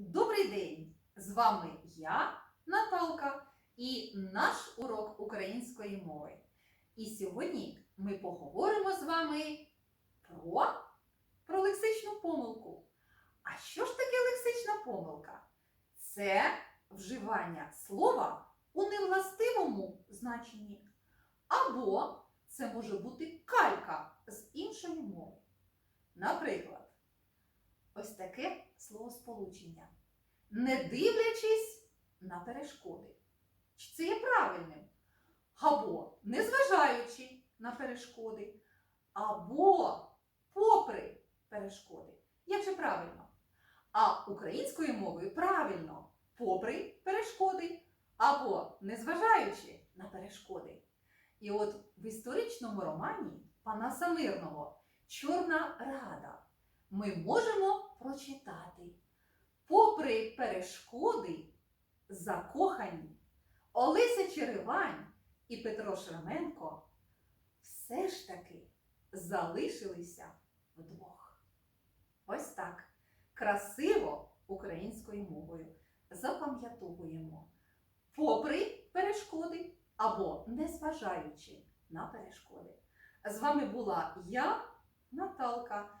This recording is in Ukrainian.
Добрий день! З вами я, Наталка, і наш урок української мови. І сьогодні ми поговоримо з вами про, про лексичну помилку. А що ж таке лексична помилка? Це вживання слова у невластивому значенні. Або це може бути калька з іншої мови. Наприклад, ось таке словосполучення. Не дивлячись на перешкоди. Чи це є правильним? Або незважаючи на перешкоди, або попри перешкоди. Як же правильно? А українською мовою правильно попри перешкоди або незважаючи на перешкоди. І от в історичному романі Панаса Мирного Чорна Рада ми можемо прочитати. Попри перешкоди, закохані, Олеся Черевань і Петро Шраменко все ж таки залишилися вдвох. Ось так. Красиво українською мовою. Запам'ятовуємо. Попри перешкоди або незважаючи на перешкоди. З вами була я, Наталка,